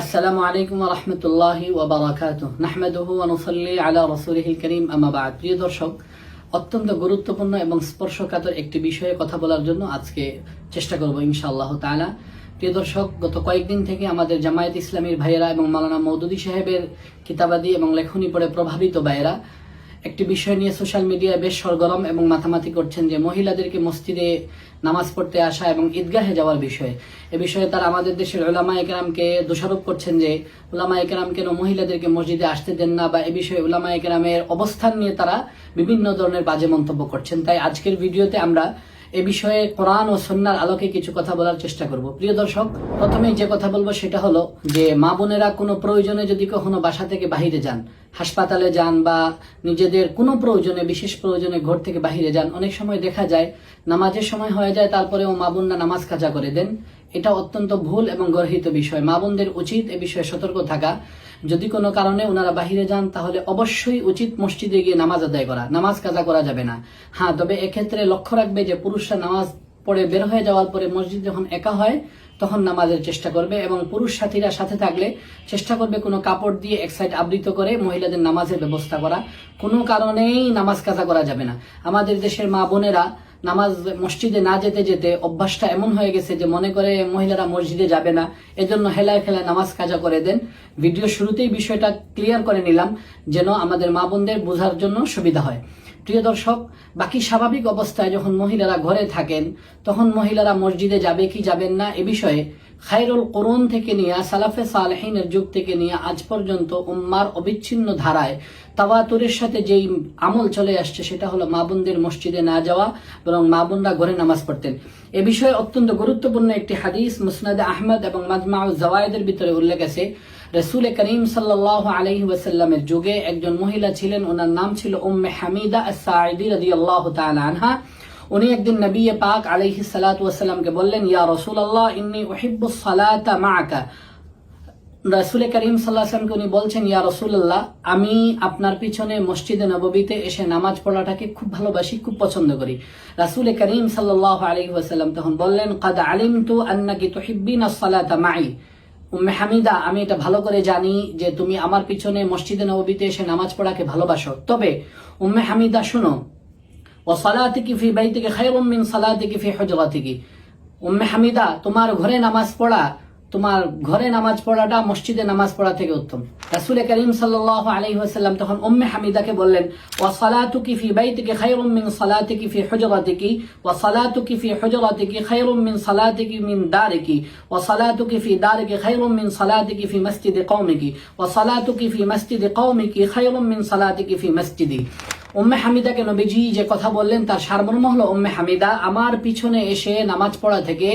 আসসালামু আলাইকুম রহমতুল্লাহ ওবরাকাত নাহমেদহু অনুসল্লি আলা রসুলহিল করিম আমাবাদ প্রিয় দর্শক, অত্যন্ত গুরুত্বপূর্ণ এবং স্পর্শকাতর একটি বিষয়ে কথা বলার জন্য আজকে চেষ্টা করব ইনশাআল্লাহ তালা প্রিয় দর্শক, গত কয়েকদিন থেকে আমাদের জামায়াত ইসলামীর ভাইয়েরা এবং মালানা মৌদুদি সাহেবের কিতাবাদি এবং লেখনী পড়ে প্রভাবিত ভাইয়েরা একটি বিষয় নিয়ে সোশ্যাল মিডিয়ায় বেশ সরগরম এবং মাথামাতি করছেন যে মহিলাদেরকে মসজিদে নামাজ পড়তে আসা এবং ঈদগাহে যাওয়ার বিষয়ে। এ বিষয়ে তারা আমাদের দেশের ওলামা একরামকে দোষারোপ করছেন যে ওলামা একরাম কেন মহিলাদেরকে মসজিদে আসতে দেন না বা এ বিষয়ে ওলামা একরামের অবস্থান নিয়ে তারা বিভিন্ন ধরনের বাজে মন্তব্য করছেন। তাই আজকের ভিডিওতে আমরা এ বিষয়ে কোরআন ও সন্ন্যার আলোকে কিছু কথা বলার চেষ্টা করব। প্রিয় দর্শক, প্রথমেই যে কথা বলব সেটা হলো যে মা বোনেরা কোনো প্রয়োজনে যদি কখনো বাসা থেকে বাহিরে যান, হাসপাতালে যান বা নিজেদের কোনো প্রয়োজনে, বিশেষ প্রয়োজনে ঘর থেকে বাহিরে যান, অনেক সময় দেখা যায় নামাজের সময় হয়ে যায়, তারপরেও মা বোনরা নামাজ কাজা করে দেন। এটা অত্যন্ত ভুল এবং গর্হিত বিষয়। মা বোনদের উচিত এ বিষয়ে সতর্ক থাকা। যদি কোনো কারণে ওনারা বাহিরে যান, তাহলে অবশ্যই উচিত মসজিদে গিয়ে নামাজ আদায় করা। নামাজ কাজা করা যাবে না। হ্যাঁ তবে এক্ষেত্রে লক্ষ্য রাখবে যে পুরুষরা নামাজ পড়ে বের হয়ে যাওয়ার পরে মসজিদ যখন একা হয়, তখন নামাজের চেষ্টা করবে এবং পুরুষ সাথীরা সাথে থাকলে চেষ্টা করবে কোনো কাপড় দিয়ে এক সাইড আবৃত করে মহিলাদের নামাজের ব্যবস্থা করা। কোনো কারণেই নামাজ কাজা করা যাবে না। আমাদের দেশের মা বোনেরা নামাজ মসজিদে না যেতে যেতে অভ্যাসটা এমন হয়ে গেছে যে মনে করে মহিলারা মসজিদে যাবে না। এজন্য হেলায় খেলায় নামাজ কাজা করে দেন। ভিডিও শুরুতেই বিষয়টা ক্লিয়ার করে নিলাম যেন আমাদের মা বোনদের বোঝার জন্য সুবিধা হয়। প্রিয় দর্শক, বাকি স্বাভাবিক অবস্থায় যখন মহিলারা ঘরে থাকেন, তখন মহিলারা মসজিদে যাবে কি যাবেন না এ বিষয়ে খাইরুল করুন থেকে নিয়ে সালাফে সালেহিনের যুগ থেকে নিয়ে আজ পর্যন্ত উম্মার অবিচ্ছিন্ন ধারায় তাওয়াতুরের সাথে যেই আমল চলে আসছে, সেটা হলো মা বোনদের মসজিদে না যাওয়া, বরং মা বোনরা ঘরে নামাজ পড়তেন। এ বিষয়ে অত্যন্ত গুরুত্বপূর্ণ একটি হাদিস মুসনাদে আহমদ এবং মাজমাউ জওয়ায়দের ভিতরে উল্লেখ আছে। রসুল করিম সাল্লাহ আলহি ওয়াসাল্লামের যুগে একজন মহিলা ছিলেন, ওনার নাম ছিল উম্মে হামিদা সাঈদি রাদিয়াল্লাহু তাআলা আনহা। উনি একদিন নবী পাক আলাইহি সালাতু ওয়াসাল্লামকে বললেন, ইয়া রাসূলুল্লাহ, ইন্নী উহিব্বুস সালাতা মাআকা রাসুল করিম সাল্লাহামকে উনি বলছেন, ইয়া রসুল্লাহ আমি আপনার পিছনে মসজিদে নববীতে এসে নামাজ পড়াটাকে খুব ভালোবাসি, খুব পছন্দ করি। রাসুল করিম সাল্লাহ আলী ওয়াসাল্লাম তখন বললেন, কাদ আলিম তু আন্নাকি তুহিব্বিন সালাতা মাই। উম্মে হামিদা, আমি এটা ভালো করে জানি যে তুমি আমার পিছনে মসজিদে নববীতে এসে নামাজ পড়াকে ভালোবাসো। তবে উম্মে হামিদা, শুনো ও সালাতিকি ফি বাইতিকি খায়রুম মিন সালাতিকি ফি হুজরাতিকি। উম্মে হামিদা, তোমার ঘরে নামাজ পড়া তোমার ঘরে নামাজ পড়াটা, মসজিদে নামাজ পড়া থেকে উত্তম। রাসুল করিম সাল্লাহ আলহিহাসাল্লাম তখন উম্মে হামিদাকে বললেন, ওয়া সালাতুকি ফি বাইতিকি খায়রুম মিন সালাতিকি ফি হুজরাতিকি, ওয়া সালাতুকি ফি হুজরাতিকি খায়রুম মিন সালাতিকি মিন দারিকি, ওয়া সালাতুকি ফি দারিকি খায়রুম মিন সালাতিকি ফি মসজিদি কওমিকি, ওয়া সালাতুকি ফি মসজিদি কওমিকি খায়রুম মিন সালাতিকি ফি মসজিদি। উম্মে হামিদাকে নবীজি যে কথা বললেন, তার সারমর্ম হলো, উম্মে হামিদা, আমার পিছনে এসে নামাজ পড়া থেকে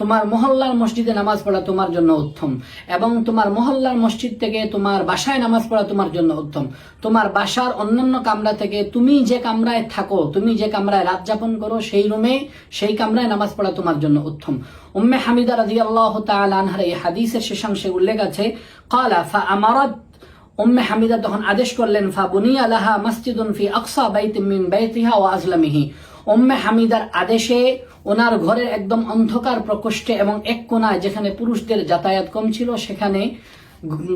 তোমার মহল্লার মসজিদে নামাজ পড়া তোমার জন্য উত্তম। এবং তোমার মহল্লার মসজিদ থেকে তোমার বাসায় নামাজ পড়া তোমার জন্য উত্তম। তোমার বাসার অন্যান্য কামরা থেকে তুমি যে কামরায় থাকো, তুমি যে কামরায় রাত যাপন করো, সেই রুমে সেই কামরায় নামাজ পড়া তোমার জন্য উত্তম। উম্মে হামিদা রাজি আল্লাহ তালহার এই হাদিসের শেষাংশে উল্লেখ আছে কালা ফা আমারত উম্মে হামিদা তখন আদেশ করলেন ফা বুনিয়া লাহা মসজিদুন ফি আকসা বাইতিম মিন বাইতিহা ওয়া আজলামিহি। উম্মে হামিদার আদেশে ওনার ঘরের একদম অন্ধকার প্রকোষ্ঠে এবং এক কোনায় যেখানে পুরুষদের যাতায়াত কম ছিল, সেখানে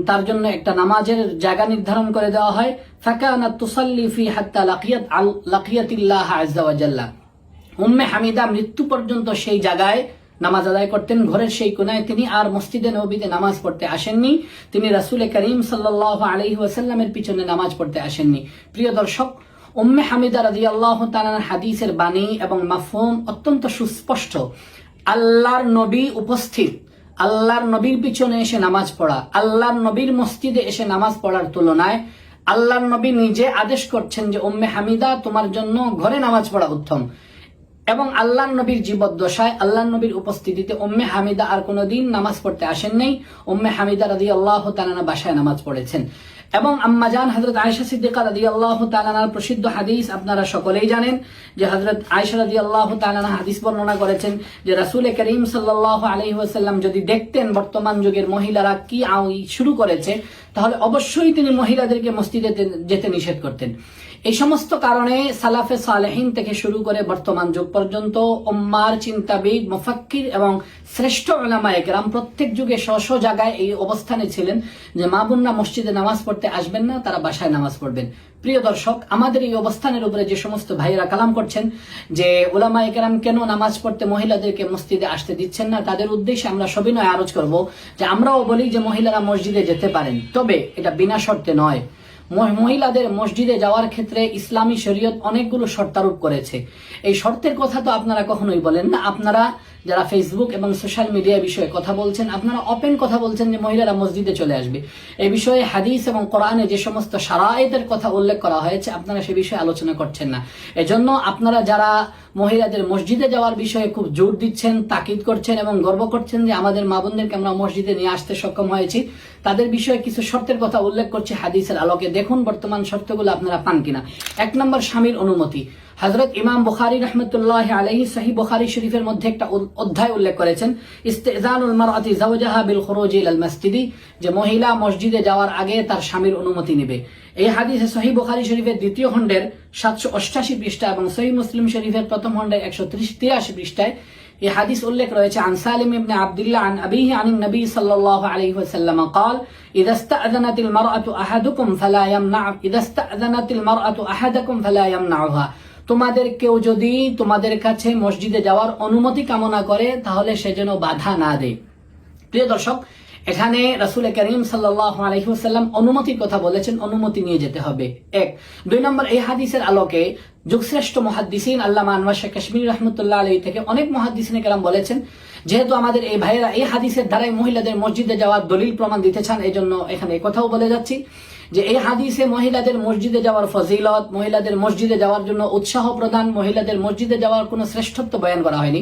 তার জন্য একটা নামাজের জায়গা নির্ধারণ করে দেওয়া হয়। ফাকানা তুসাল্লি ফি হাত্তা লাকিয়াত আল লাকিয়াতিল্লাহ আজ্জা উম্মে হামিদা মৃত্যু পর্যন্ত সেই জায়গায় নামাজ আদায় করতেন। ঘরের সেই কোনায় তিনি আর মসজিদে নবীতে নামাজ পড়তে আসেননি। তিনি রাসুল করিম সাল্লাহ আলহি ওয়াসাল্লামের পিছনে নামাজ পড়তে আসেননি। প্রিয় দর্শক উম্মে হামিদা রাজি আল্লাহ হাদিসের বাণী এবং মাফুম অত্যন্ত সুস্পষ্ট। আল্লাহর নবী উপস্থিত। আল্লাহর নবীর পিছনে এসে নামাজ পড়া। আল্লাহর নবীর মসজিদে এসে নামাজ পড়ার তুলনায় আল্লাহর নবী নিজে আদেশ করছেন যে, উম্মে হামিদা, তোমার জন্য ঘরে নামাজ পড়া উত্তম। এবং আল্লাহ নবীর জীবদ্দশায় আল্লাহ নবীর উপস্থিতিতে উম্মে হামিদা আর কোনোদিন নামাজ পড়তে আসেন নাই। উম্মে হামিদা রাদি আল্লাহ তালানা বাসায় নামাজ পড়েছেন। এবং আম্মাজান হজরত আয়সা সিদ্দিকা রাদি আল্লাহ তালানার প্রসিদ্ধ হাদিস আপনারা সকলেই জানেন, যে হজরত আয়সা রাদি আল্লাহ তালানা হাদিস বর্ণনা করেছেন যে রাসুল করিম সাল্লাহ আলহি ওয়াসাল্লাম যদি দেখতেন বর্তমান যুগের মহিলারা কি শুরু করেছে, তাহলে অবশ্যই তিনি মহিলাদেরকে মসজিদে যেতে নিষেধ করতেন। এই সমস্ত কারণে সালাফে সালেহিন থেকে শুরু করে বর্তমান যুগ পর্যন্ত উম্মার, চিন্তাবিদ, মুফাক্কির এবং শ্রেষ্ঠ ওলামায়ে কেরাম প্রত্যেক যুগে স্ব স্ব জায়গায় এই অবস্থানে ছিলেন যে মা বোনরা মসজিদে নামাজ পড়তে আসবেন না, তারা বাসায় নামাজ পড়বেন। প্রিয় দর্শক, আমাদের এই অবস্থানের উপরে যে সমস্ত ভাইয়েরা কালাম করছেন যে ওলামায়ে কেরাম কেন নামাজ পড়তে মহিলাদেরকে মসজিদে আসতে দিচ্ছেন না, তাদের উদ্দেশ্যে আমরা সবিনয় আরজ করব যে আমরাও বলি যে মহিলারা মসজিদে যেতে পারেন। তবে এটা বিনা শর্তে নয়। মহিলাদের মসজিদে যাওয়ার ক্ষেত্রে ইসলামী শরীয়ত অনেকগুলো শর্তারোপ করেছে। এই শর্তের কথা তো আপনারা কখনোই বলেন না। আপনারা যারা ফেসবুক এবং সোশ্যাল মিডিয়া বিষয়ে কথা বলছেন, আপনারা ওপেন কথা বলছেন যে মহিলারা মসজিদে চলে আসবে। এই বিষয়ে হাদিস এবং কোরআনে যে সমস্ত সারায়েতের কথা উল্লেখ করা হয়েছে, আপনারা সে বিষয়ে আলোচনা করছেন না। এজন্য আপনারা যারা মহিলাদের মসজিদে যাওয়ার বিষয়ে খুব জোর দিচ্ছেন, তাকিদ করছেন এবং গর্ব করছেন যে আমাদের মা বোনদেরকে আমরা মসজিদে নিয়ে আসতে সক্ষম হয়েছি, তাদের বিষয়ে কিছু শর্তের কথা উল্লেখ করছে হাদিসের আলোকে। দেখুন বর্তমান শর্তগুলো আপনারা পান কিনা। এক নম্বর স্বামীর অনুমতি। হজরত ইমাম বুখারি রহমতুল্লাহ আলহি সহি বুখারি শরীফের মধ্যে একটা অধ্যায় উল্লেখ করেছেন ইস্তেজানুল মারআতি জাওজাহা বিল খুরুজি ইলাল মসজিদি যে মহিলা মসজিদে যাওয়ার আগে তার স্বামীর অনুমতি নেবে এই হাদিসে সহি বুখারি শরীফের দ্বিতীয় খণ্ডের সাতশো অষ্টাশি পৃষ্ঠা এবং সহি মুসলিম শরীফের প্রথম খণ্ডের একশো তিরাশি পৃষ্ঠায় এই হাদিস উল্লেখ রয়েছে عن سالم بن عبد الله عن أبيه عن النبي صلى الله عليه وسلم قال إذا استأذنت المرأة أحدكم فلا يمنع إذا استأذنت المرأة أحدكم فلا يمنعها তোমাদের কেউ যদি তোমাদের কাছে মসজিদে যাওয়ার অনুমতি কামনা করে, তাহলে সে যেন বাধা না দেয়। প্রিয় দর্শক, এখানে রাসুল করিম সাল্লাহ আলহিহাল্লাম অনুমতির কথা বলেছেন, অনুমতি নিয়ে যেতে হবে। এক। দুই নম্বর, এই হাদিসের আলোকে যুগশ্রেষ্ঠ মহাদ্দিসিন আল্লাহ আনোয়ার শেখ কাশ্মীর রহমতুল্লাহ আলী থেকে অনেক মহাদ্দিসিন কেরাম বলেছেন, যেহেতু আমাদের এই ভাইয়েরা এই হাদিসের দ্বারাই মহিলাদের মসজিদে যাওয়ার দলিল প্রমাণ দিতে চান এই জন্য এখানে কথাও বলে যাচ্ছি। যে এই হাদিসে মহিলাদের মসজিদে যাওয়ার ফজিলত, মহিলাদের মসজিদে যাওয়ার জন্য উৎসাহ প্রদান, মহিলাদের মসজিদে যাওয়ার কোনো শ্রেষ্ঠত্ব বয়ান করা হয়নি।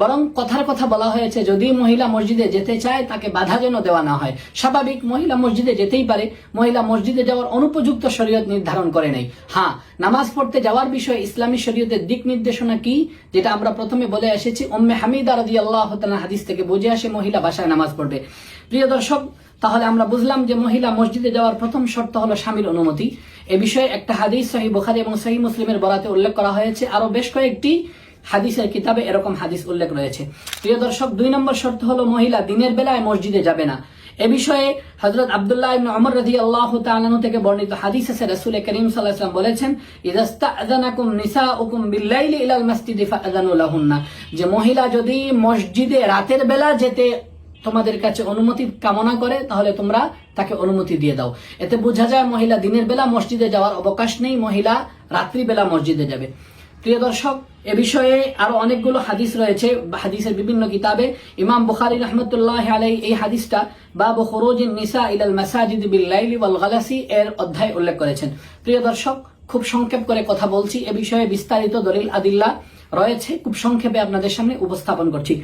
বরং কথার কথা বলা হয়েছে, যদি মহিলা মসজিদে যেতে চায়, তাকে বাধা যেন দেওয়া না হয়। স্বাভাবিক, মহিলা মসজিদে যেতেই পারে, মহিলা মসজিদে যাওয়ার অনুপযুক্ত শরীয়ত নির্ধারণ করে নেই। হ্যাঁ নামাজ পড়তে যাওয়ার বিষয়ে ইসলামী শরীয়তের দিক নির্দেশনা কি? যেটা আমরা প্রথমে বলে এসেছি, উম্মে হামিদা রাজি আল্লাহ হাদিস থেকে বুঝে আসে মহিলা বাসায় নামাজ পড়বে। প্রিয় দর্শক তাহলে আমরা বুঝলাম যে মহিলা মসজিদে যাওয়ার প্রথম শর্ত হলো স্বামীর অনুমতি। এ বিষয়ে একটা হাদিস সহি বুখারি এবং সহি মুসলিমের বরাতে উল্লেখ করা হয়েছে। আরও বেশ কয়েকটি হাদিসের কিতাবে এরকম হাদিস উল্লেখ রয়েছে। প্রিয় দর্শক, দুই নম্বর শর্ত হলো মহিলা দিনের বেলায় মসজিদে যাবে না। এ বিষয়ে হজরত আব্দুল্লাহ ইবনে ওমর রাদিয়াল্লাহু থেকে বর্ণিত হাদিস আছে। রাসূল করিম সাল্লাল্লাহু বলেছেন বিল্লাইলি ইলাল মাসজিদি যে মহিলা যদি মসজিদে রাতের বেলা যেতে তোমাদের কাছে অনুমতি কামনা করে, তাহলে তোমরা তাকে অনুমতি দিয়ে দাও। এতে বোঝা যায় মহিলা দিনের বেলা মসজিদে যাওয়ার অবকাশ নেই, মহিলা রাত্রিবেলা মসজিদে যাবে। প্রিয় দর্শক, এ বিষয়ে আরও অনেকগুলো হাদিস রয়েছে, হাদিসের বিভিন্ন কিতাবে। ইমাম বুখারী রহমতুল্লাহ আলাই এই হাদিসটা, বাবু খরুজিন নিসা ইলাল মাসাজিদ বিল লাইলি ওয়াল গালাসি এর অধ্যায় উল্লেখ করেছেন। প্রিয় দর্শক, খুব সংক্ষেপ করে কথা বলছি, এ বিষয়ে বিস্তারিত দলিল আদিল্লা রয়েছে, খুব সংক্ষেপে আপনাদের সামনে উপস্থাপন করছি।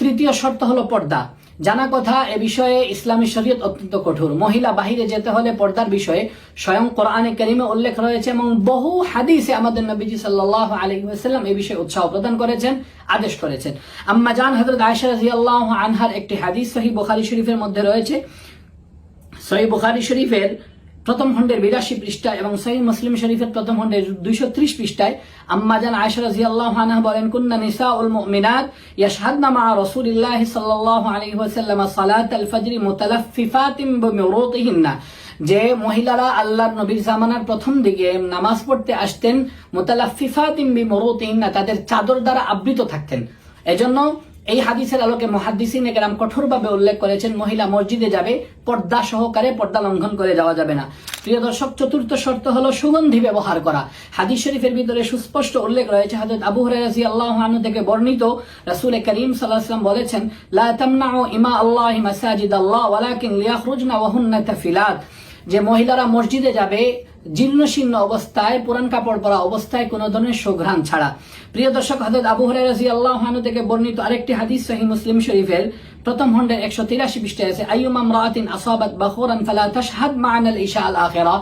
তৃতীয় শর্ত হলো পর্দা। জানা কথা, এ বিষয়ে ইসলামী শরীয়ত অত্যন্ত কঠোর। মহিলা বাহিরে যেতে হলে পর্দার বিষয়ে স্বয়ং কোরআনে করিমে উল্লেখ রয়েছে এবং বহু হাদিসে আমাদের নবীজি সাল্লাহ আলী এই বিষয়ে উৎসাহ প্রদান করেছেন, আদেশ করেছেন। আম্মা জান হজরত আয়সা রাজিয়াল্লাহ আনহার একটি হাদিস সহি বুখারি শরীফের মধ্যে রয়েছে। সহি বুখারি শরীফের প্রথম খণ্ডের বিরাশি পৃষ্ঠা এবং সহি মুসলিম শরীফের প্রথম খণ্ডের দুইশো ত্রিশ পৃষ্ঠায় আম্মাজান আয়সা রাজিয়াল্লাহ আনহা বলেন, কুন্না নিসা উল মুমিনাত ইয়াশহাদনা মা রাসূলিল্লাহ সাল্লাল্লাহু আলাইহি ওয়াসাল্লাম সালাত আল ফজর বিমিরুতিহিন্না. যে মহিলারা আল্লাহর নবীর জামানার প্রথম দিকে নামাজ পড়তে আসতেন, মুতালাফফিফাতিন বিমিরুতিহিন্না, তাদের চাদর দ্বারা আবৃত থাকতেন। এজন্য এই হাদিসের আলোকে মহাদিসিন একরাম কঠোরভাবে উল্লেখ করেছেন, মহিলা মসজিদে যাবে, পর্দা সহকারে পর্দা লঙ্ঘন করে যাওয়া যাবে না। প্রিয় দর্শক, চতুর্থ শর্ত হলো সুগন্ধি ব্যবহার করা। হাদিস শরীফের ভিতরে সুস্পষ্ট উল্লেখ রয়েছে হাজরত আবু হুরায়রা আল্লাহ আনহু থেকে বর্ণিত। রাসূল করিম সাল্লাল্লাহু আলাইহি বলেছেন, লা তামনাউ ইমা আল্লাহ মাসাজিদ আল্লাহ ওয়ালাকিন লিয়াখরুজনা ওয়া হুন্না তাফিলাত। যে মহিলারা মসজিদে যাবে জীর্ণ শীর্ণ অবস্থায়, পুরান কাপড় পরা অবস্থায় কোন ধরনের সুঘ্রাণ ছাড়া। প্রিয় দর্শক হাজরত আবু হুরায়রা আল্লাহ আনহু থেকে বর্ণিত আরেকটি হাদিস সহি মুসলিম শরীফের প্রথম খণ্ডের একশো তিরাশি পৃষ্ঠায় আছে, আইয়ুমা ইমরাআতিন আসাবাত বাখুরান ফালা তাশহাদ মা'ানাল ইশা আল আখিরা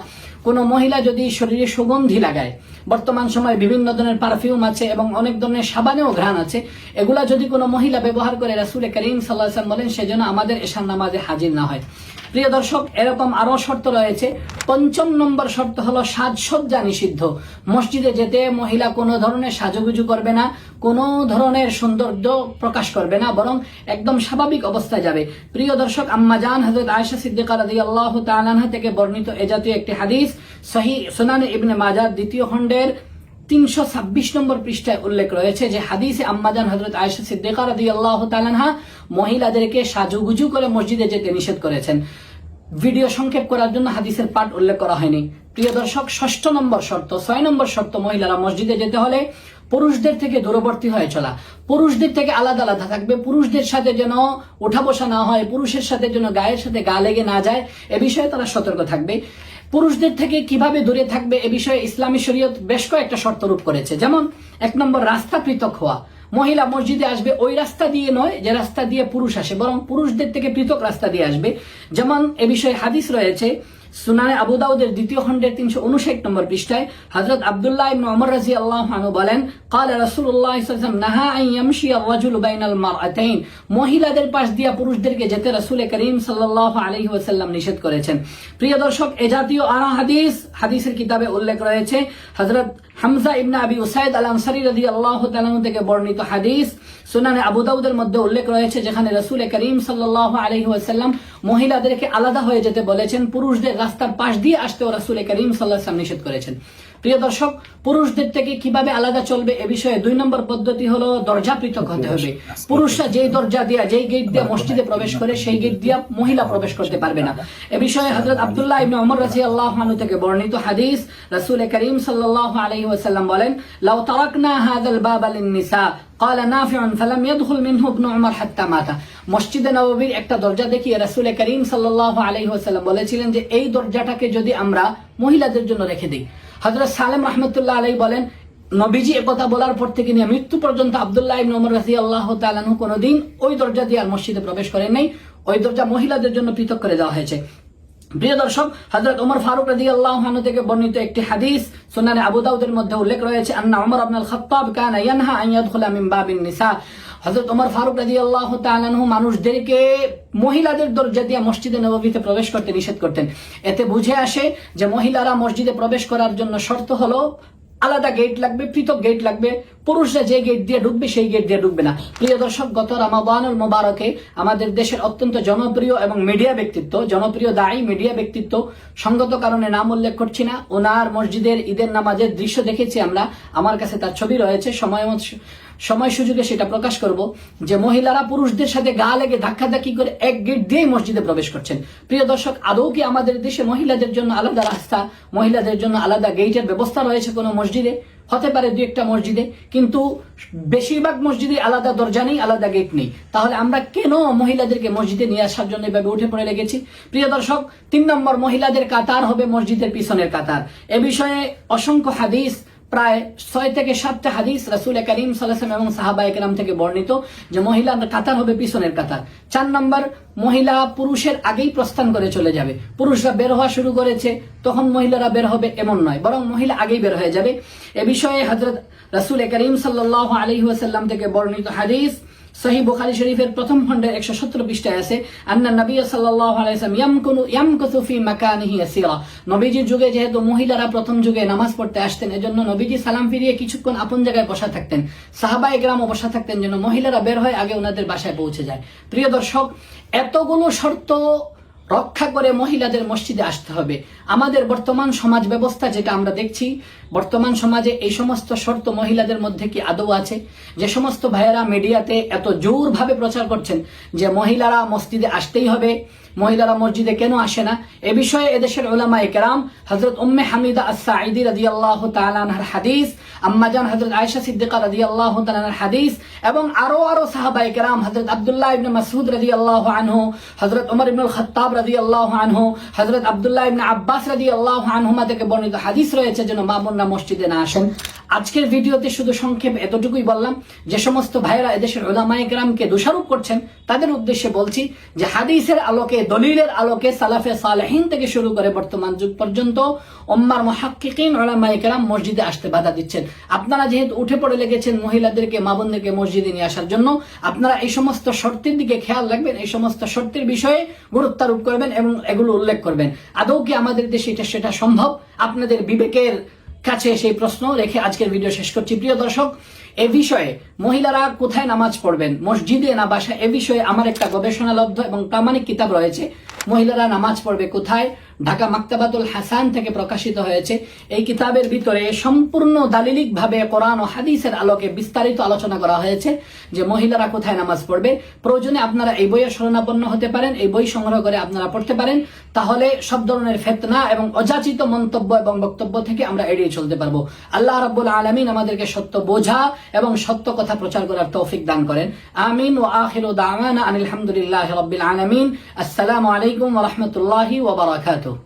কোন মহিলা যদি শরীরে সুগন্ধি লাগায়, বর্তমান সময়ে বিভিন্ন ধরনের পারফিউম আছে এবং অনেক ধরনের সাবানেও ঘ্রাণ আছে, এগুলা যদি কোনো মহিলা ব্যবহার করে, রাসুল করিম সাল্লাহ বলেন, সেজন্য আমাদের এশান নামাজে হাজির না হয়। প্রিয় দর্শক, এরকম আরও শর্ত রয়েছে। পঞ্চম নম্বর শর্ত হলো সাজসজ্জা নিষিদ্ধ। মসজিদে যেতে মহিলা কোনো ধরনের সাজুগুজু করবে না, কোনো ধরনের সৌন্দর্য প্রকাশ করবে না, বরং একদম স্বাভাবিক অবস্থায় যাবে। প্রিয় দর্শক, আম্মাজান হজরত আয়সা সিদ্দিকা রাদি আল্লাহ তালানহা থেকে বর্ণিত এ জাতীয় একটি হাদিস, সহি সোনান ইবনে মাজার দ্বিতীয় খণ্ডের তিনশো ছাব্বিশ নম্বর পৃষ্ঠায় উল্লেখ রয়েছে যে হাদিসে আম্মাজান হজরত সিদ্দিকা রাদি আল্লাহ তালানহা মহিলাদেরকে সাজুগুজু করে মসজিদে যেতে নিষেধ করেছেন। ভিডিও সংক্ষেপ করার জন্য হাদিসের পাঠ উল্লেখ করা হয়নি। প্রিয় দর্শক, ষষ্ঠ নম্বর শর্ত, ছয় নম্বর শর্ত, মহিলারা মসজিদে যেতে হলে পুরুষদের থেকে দূরবর্তী হয়ে চলা। পুরুষদের থেকে আলাদা আলাদা থাকবে। পুরুষদের সাথে যেন ওঠা বসা না হয়, পুরুষের সাথে যেন গায়ের সাথে গা লেগে না যায়, এ বিষয়ে তারা সতর্ক থাকবে। পুরুষদের থেকে কীভাবে দূরে থাকবে এ বিষয়ে ইসলামী শরীয়ত বেশ কয়েকটা শর্ত রূপ করেছে। যেমন, এক নম্বর, রাস্তা পৃথক হওয়া। মহিলা মসজিদে আসবে ওই রাস্তা দিয়ে নয় যে রাস্তা দিয়ে পুরুষ আসে, বরং পুরুষদের থেকে পৃথক রাস্তা দিয়ে আসবে। যেমন, এ বিষয়ে হাদিস রয়েছে সুনানে আবু দাউদের দ্বিতীয় খণ্ডের তিনশো উনষাট নম্বর পৃষ্ঠায় হজরত আব্দুল্লাহ ইবনে ওমর রাজি আল্লাহ বলেন قال رسول الله صلى الله عليه وسلم نهى ان يمشي الرجل بين المرأتين মহিলাদের পাশ দিয়া পুরুষদেরকে যেতে রাসূল করিম সাল্লাল্লাহু আলাইহি ওয়াসাল্লাম নিষেধ করেছেন প্রিয় দর্শক এ জাতীয় আরো হাদিস হাদিসের কিতাবে উল্লেখ রয়েছে হযরত হামজা ইবনা আবি ওসাইদ আল আনসারি রাজি আল্লাহ থেকে বর্ণিত হাদিস। সুনানে আবু দাউদের মধ্যে উল্লেখ রয়েছে, যেখানে রসুল করিম সাল্লাহ আলহি ওয়াসাল্লাম মহিলাদেরকে আলাদা হয়ে যেতে বলেছেন, পুরুষদের রাস্তার পাশ দিয়ে আসতেও রসুল করিম সাল্লাহ নিষেধ করেছেন। প্রিয় দর্শক পুরুষদের থেকে কিভাবে আলাদা চলবে এ বিষয়ে দুই নম্বর পদ্ধতি হলো দরজা পৃথক হতে হবে পুরুষরা যেই দরজা দিয়া যেই গেট দিয়ে মসজিদে প্রবেশ করে সেই গেট দিয়া মহিলা প্রবেশ করতে পারবে না এ বিষয়ে হযরত আব্দুল্লাহ ইবনে ওমর রাদিয়াল্লাহু আনহু থেকে বর্ণিত হাদিস রাসূল করিম সাল্লাল্লাহু আলাইহি ওয়াসাল্লাম বলেন লাউ তারাকনা হাযাল বাবা লিন-নিসা قال نافع فلم يدخل منه ابن عمر حتى مات মসজিদে নববীর একটা দরজা দেখিয়ে রাসূল করিম সাল্লাল্লাহু আলাইহি ওয়াসাল্লাম বলেছিলেন যে এই দরজাটাকে যদি আমরা মহিলাদের জন্য রেখে দিই হযরত সালেম রাহমাতুল্লাহ আলাইহি বলেন, নবীজি কথা বলার পর থেকে নিয়ে মৃত্যু পর্যন্ত আব্দুল্লাহ ইবনে ওমর রাদিয়াল্লাহু তাআলা আনহু কোনোদিন ওই দরজা দিয়ে আর মসজিদে প্রবেশ করেন নাই। ওই দরজা মহিলাদের জন্য পৃথক করে দেওয়া হয়েছে। প্রিয় দর্শক, হযরত ওমর ফারুক রাদিয়াল্লাহু আনহু থেকে বর্ণিত একটি হাদিস সুনানে আবু দাউদের মধ্যে উল্লেখ রয়েছে, আন্না ওমর ইবনে আল খাত্তাব কানা ইয়ানহা আন ইয়াদখুলা মিন বাবিন নিসা। হযরত ওমর ফারুক রাদিয়াল্লাহু তাআলা আনহু মানুষদেরকে মহিলাদের দরজা দিয়ে মসজিদে নববীতে প্রবেশ করতে নিষেধ করতেন। এতে বুঝে আসে যে মহিলারা মসজিদে প্রবেশ করার জন্য শর্ত হলো আলাদা গেট লাগবে, পৃথক গেট লাগবে, পুরুষরা যে গেট দিয়ে ঢুকবে সেই গেট দিয়ে ঢুকবে না। প্রিয় দর্শক, গত রামাবানুল মোবারকে আমাদের দেশের অত্যন্ত জনপ্রিয় এবং মিডিয়া ব্যক্তিত্ব, জনপ্রিয় দায়ী মিডিয়া ব্যক্তিত্ব, সঙ্গত কারণে নাম উল্লেখ করছি না, ওনার মসজিদের ঈদের নামাজের দৃশ্য দেখেছি আমরা। আমার কাছে তার ছবি রয়েছে, সময় সময় সুযোগে সেটা প্রকাশ করব যে মহিলারা পুরুষদের সাথে গা লেগে ধাক্কাধাক্কি করে এক গেট দিয়েই মসজিদে প্রবেশ করছেন। প্রিয় দর্শক, আদৌ কি আমাদের দেশে মহিলাদের জন্য আলাদা রাস্তা, মহিলাদের জন্য আলাদা গেটের ব্যবস্থা রয়েছে কোনো মসজিদে? হতে পারে দু একটা মসজিদে, কিন্তু বেশিরভাগ মসজিদে আলাদা দরজা নেই, আলাদা গেট নেই। তাহলে আমরা কেন মহিলাদেরকে মসজিদে নিয়ে আসার জন্য এভাবে উঠে পড়ে লেগেছি? প্রিয় দর্শক, তিন নম্বর, মহিলাদের কাতার হবে মসজিদের পিছনের কাতার। এ বিষয়ে অসংখ্য হাদিস প্রায় ছয় থেকে সাতটা হাদিস রাসুল করিম সাল্লাম এবং সাহাবা একরাম থেকে বর্ণিত যে মহিলা কাতার হবে পিছনের কাতার। চার নম্বর, মহিলা পুরুষের আগেই প্রস্থান করে চলে যাবে। পুরুষরা বের হওয়া শুরু করেছে, তখন মহিলারা বের হবে এমন নয়, বরং মহিলা আগেই বের হয়ে যাবে। এ বিষয়ে হজরত রাসুল করিম সাল্লাহ আলহিহাসাল্লাম থেকে বর্ণিত হাদিস সহি বোখারি শরীফের প্রথম খণ্ডের একশো সতেরো পৃষ্ঠায় আছে, আন্না নবী সাল্লাল্লাহু আলাইহি ওয়াসাল্লাম ইয়ামকুনু ইয়ামকুসু ফি মাকানিহি ইয়াসিরা। নবীজির যুগে যেহেতু মহিলারা প্রথম যুগে নামাজ পড়তে আসতেন, এজন্য নবীজি সালাম ফিরিয়ে কিছুক্ষণ আপন জায়গায় বসা থাকতেন। সাহাবা একরামও বসা থাকতেন যেন মহিলারা বের হয়ে আগে ওনাদের বাসায় পৌঁছে যায়। প্রিয় দর্শক, এতগুলো শর্ত রক্ষা করে মহিলাদের মসজিদে আসতে হবে। আমাদের বর্তমান সমাজ ব্যবস্থা যেটা আমরা দেখছি, বর্তমান সমাজে এই সমস্ত শর্ত মহিলাদের মধ্যে কি আদৌ আছে? যে সমস্ত ভাইয়েরা মিডিয়াতে এত জোরভাবে প্রচার করছেন যে মহিলারা মসজিদে আসতেই হবে মহিলারা মসজিদে কেন আসে না? এ বিষয়ে এদেশের ওলামা একরাম হজরত উম্মে হামিদা আসাঈদি রাদিয়াল্লাহু তাআলা আনহার হাদিস আম্মাজান হজরত আয়েশা সিদ্দিকা রাদিয়াল্লাহু তাআলা আনহার হাদিস এবং আরও আরও সাহাবা একরাম হজরত আব্দুল্লাহ ইবনে মাসউদ রাদিয়াল্লাহু আনহু হজরত ওমর ইবনুল খাত্তাব রাদিয়াল্লাহু আনহু হজরত আব্দুল্লাহ ইবনে আব্বাস রাদিয়াল্লাহু আনহুমা থেকে বর্ণিত হাদিস রয়েছে যেন মা বোনরা মসজিদে না আসেন। আজকের ভিডিওতে শুধু সংক্ষেপ এতটুকুই বললাম, যে সমস্ত ভাইয়েরা এদেশের ওলামায়ে গ্রামকে দোষারোপ করছেন, তাদের উদ্দেশ্যে বলছি যে হাদিসের আলোকে দলিলের আলোকে সালাফে সালেহিন থেকে শুরু করে বর্তমান যুগ পর্যন্ত ওম্মার মহাক্কিকিন ওলামায়ে গ্রাম মসজিদে আসতে বাধা দিচ্ছেন। আপনারা যেহেতু উঠে পড়ে লেগেছেন মহিলাদেরকে মা বোনদেরকে মসজিদে নিয়ে আসার জন্য, আপনারা এই সমস্ত শর্তের দিকে খেয়াল রাখবেন, এই সমস্ত শর্তের বিষয়ে গুরুত্বারোপ করবেন এবং এগুলো উল্লেখ করবেন। আদৌ কি আমাদের দেশে এটা সেটা সম্ভব? আপনাদের বিবেকের কাছে সেই প্রশ্ন রেখে আজকের ভিডিও শেষ করছি। প্রিয় দর্শক এ বিষয়ে মহিলারা কোথায় নামাজ পড়বেন? মসজিদে না বাসা এ বিষয়ে আমার একটা গবেষণালব্ধ এবং প্রামাণিক কিতাব রয়েছে। মহিলারা নামাজ পড়বে কোথায়? ঢাকা মাক্তাবাতুল হাসান থেকে প্রকাশিত হয়েছে। এই কিতাবের ভিতরে সম্পূর্ণ দালিলিক ভাবে কোরআন ও হাদিসের আলোকে বিস্তারিত আলোচনা করা হয়েছে যে মহিলারা কোথায় নামাজ পড়বে। প্রয়োজনে আপনারা এই বইয়ের শরণাপন্ন হতে পারেন, এই বই সংগ্রহ করে আপনারা পড়তে পারেন। তাহলে সব ধরনের ফেতনা এবং অযাচিত মন্তব্য এবং বক্তব্য থেকে আমরা এড়িয়ে চলতে পারব। আল্লাহ রাব্বুল আলামিন আমাদেরকে সত্য বোঝা এবং সত্য কথা প্রচার করার তৌফিক দান করেন। আমিন ও আখিরু দাওয়ানা আনিল হামদুলিল্লাহি রাব্বিল আলামিন। আসসালামু আলাইকুম রাহমাতুল্লাহি ওয়া gato